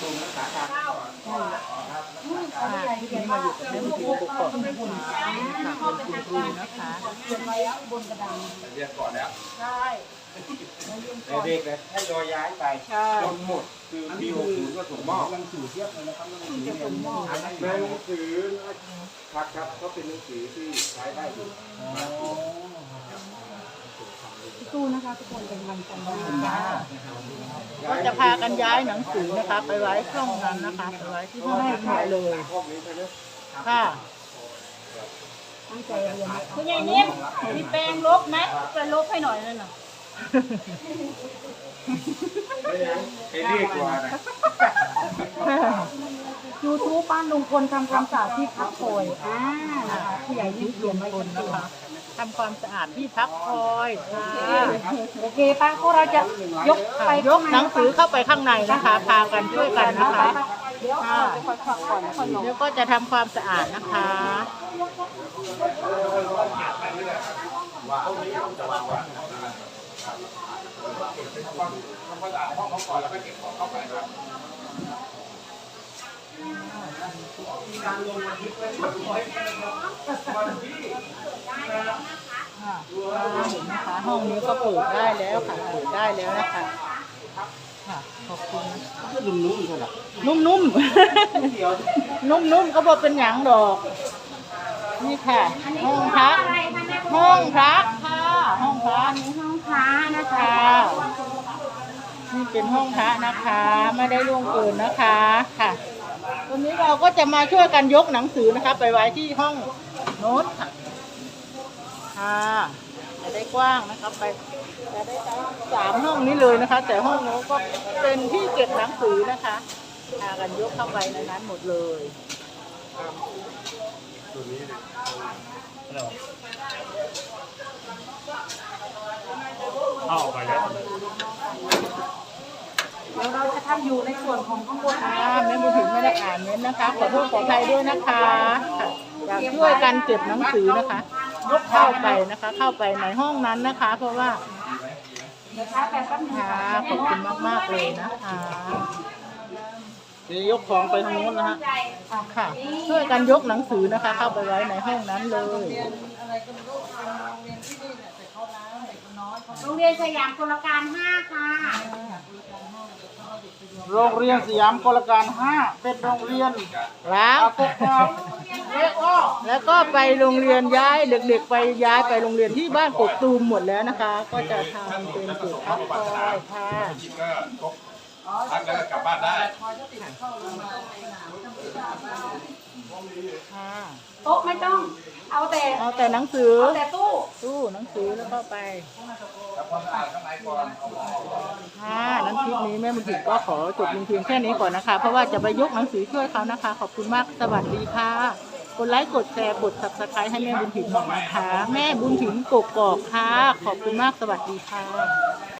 ตูมรักษาการก่อครับค่ะที่นี้มาอยู่กับแม่บุญถิ่นกกอกค่ะเป็นคุณครูนะคะเรียนก่อนแล้วใช่เด็กเลยให้ยอย้ายไปใช่จนหมดคือปี60ก็ส่งมอบหนังสือเทียบเลยนะครับหนังสือจะเรียส่งมอบในหนังสือครับครับเขาเป็นหนังสือที่ใช้ได้อยู่ สู้นะคะทุกคนเป็นกำลังใจให้ก็จะพากันย้ายหนังสือนะคะ ไปไว้ห้องนั้นนะคะไปไว้ที่ห้องนั้นหมดเลยพวกนี้ใช่ไหมค่ะตั้งใจเรียนคุณยายนิ่มมีแปรงลบไหมไปลบให้หน่อยนั่นน่ะไม่ยังไอ้เรียกว่านะ ยูทูบบ้านลุงพลทำความสะอาดที่พักคอยอ่านะคะผู้ใหญ่นิ่มเขียนไว้คนนะคะทำความสะอาดที่พักคอยค่ะโอเคป้าพวกเราจะยกไปยกหนังสือเข้าไปข้างในนะคะ พากันช่วยกันนะคะเดี๋ยวเราจะค่อยพักก่อนแล้วค่อยลงแล้วก็จะทำความสะอาดนะคะค่ะเห็น นะคะห้องนี้ก็เปิดได้แล้วค่ะเปิดได้แล้วนะคะค่ะขอบคุณนะก็นุ่มๆใช่ไหมนุ่มๆนุ่มๆก็บอกเป็นหยังดอก นี่ค่ะ ห้องพักห้องพักค่ะห้องพักห้องพระนะคะค่ะนี่เป็นห้องพระนะคะ ไม่ได้ล่วงเกินนะคะค่ะ ตอนนี้เราก็จะมาช่วยกันยกหนังสือนะคะ ไปไว้ที่ห้องโน้ตค่ะค่ะจะได้กว้างนะครับไปจะได้สามห้องนี้เลยนะคะ แต่ห้องโน้ตก็เป็นที่เก็บหนังสือนะคะพากันยกเข้าไปในนั้นหมดเลยเข้าไปแล้วเดี๋ยวเราจะทำอยู่ในส่วนของข้างบนค่ะแม่บุญถึงไม่ได้ อ่านเน้นนะคะ ขอโทษขออภัยด้วยนะคะค่ะอยากช่วยกันเก็บหนังสือนะคะ ยกเข้าไปนะคะ เข้าไปในห้องนั้นนะคะ เพราะว่าเดี๋ยวช้าแป๊บนึงค่ะขอบคุณมากๆเลยนะคะยวยกของไปทางนู้นนะฮะค่ะ ช่วยกันยกหนังสือนะคะ เข้าไปไว้ในห้องนั้นเลย โรงเรียนสยามกลการห้าค่ะโรงเรียนสยามกลการห้าเป็นโรงเรียนล้างกกอกเล็กอ้อแล้วก็ไปโรงเรียนย้ายเด็กๆไปย้ายไปโรงเรียนที่บ้านกกตูมหมดแล้วนะคะ ก็จะทำเป็นจุดพักคอยค่ะพักแล้วก็กลับบ้านได้ค่ะโต๊ะไม่ต้อง เอาแต่เอาแต่หนังสือเอาแต่ตู้ ตู้หนังสือแล้วเข้าไปทำความสะอาดข้างในก่อนค่ะนั้นคลิปนี้แม่บุญถิ่นก็ขอจบเพียงแค่นี้ก่อนนะคะ เพราะว่าจะไปยกหนังสือช่วยเขานะคะ ขอบคุณมากสวัสดีค่ะ กดไลค์กดแชร์กด subscribe ให้แม่บุญถิ่นหน่อยนะคะ แม่บุญถิ่นกกอกค่ะ ขอบคุณมากสวัสดีค่ะ